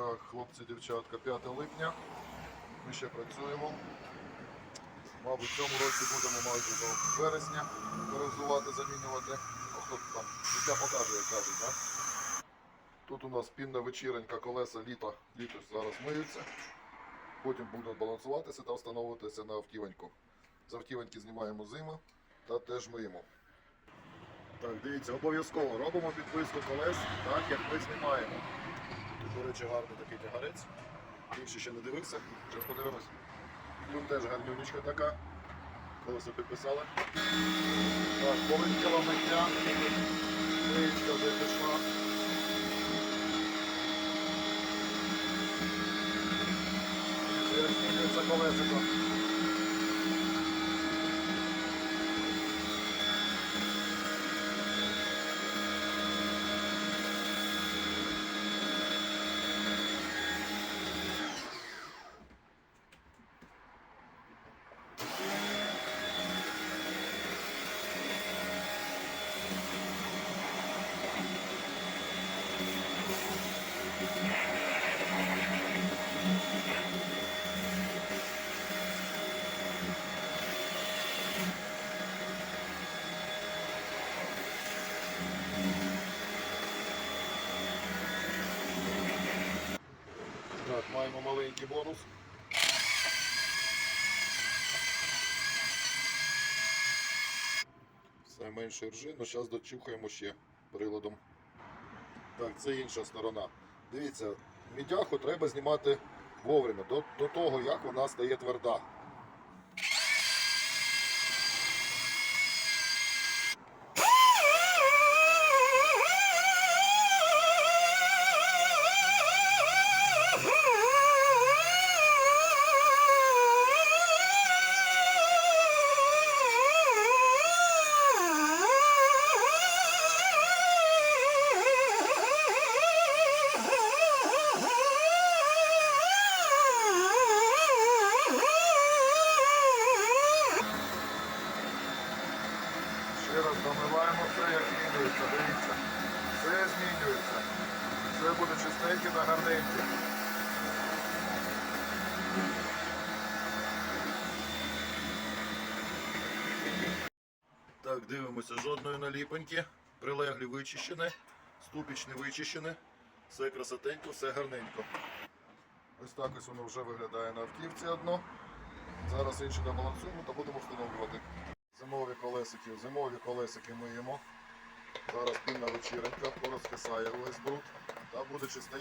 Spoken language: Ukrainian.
Так, хлопці, дівчатка, 5 липня. Ми ще працюємо. Мабуть, в цьому році будемо майже до вересня перевзувати, замінювати. Ну, хто там життя покаже, як кажуть, так? Тут у нас пінна вечіренька, колеса літа, літо зараз миються. Потім будуть балансуватися та встановитися на автівоньку. З автівоньки знімаємо зиму та теж миємо. Так, дивіться, обов'язково робимо підписку колес, так як ми знімаємо. До речі, гарний такий тягарець. Інший ще не дивився. Зараз подивимось. Тут теж гарнюнечка така. Колесо підписали. Так, полинкова миття. Миєчка вже пішла. Це колесико. Так, маємо маленький бонус. Все менше ржи, але зараз дочухаємо ще приладом. Так, це інша сторона. Дивіться, мідяху треба знімати вовремя, до, до того, як вона стає тверда. Домиваємо все, як змінюється, дивіться. Все змінюється. Все буде чистеньке та гарненьке. Так, дивимося, жодної наліпоньки. Прилеглі вичищені, ступіч не вичищені. Все красотенько, все гарненько. Ось так ось воно вже виглядає на автівці одно. Зараз інше добалансуємо та будемо встановлювати. Зимові колесики, зимові колесики миємо. Зараз пільна вечіренька, порозкисає весь бруд та буде чистенько.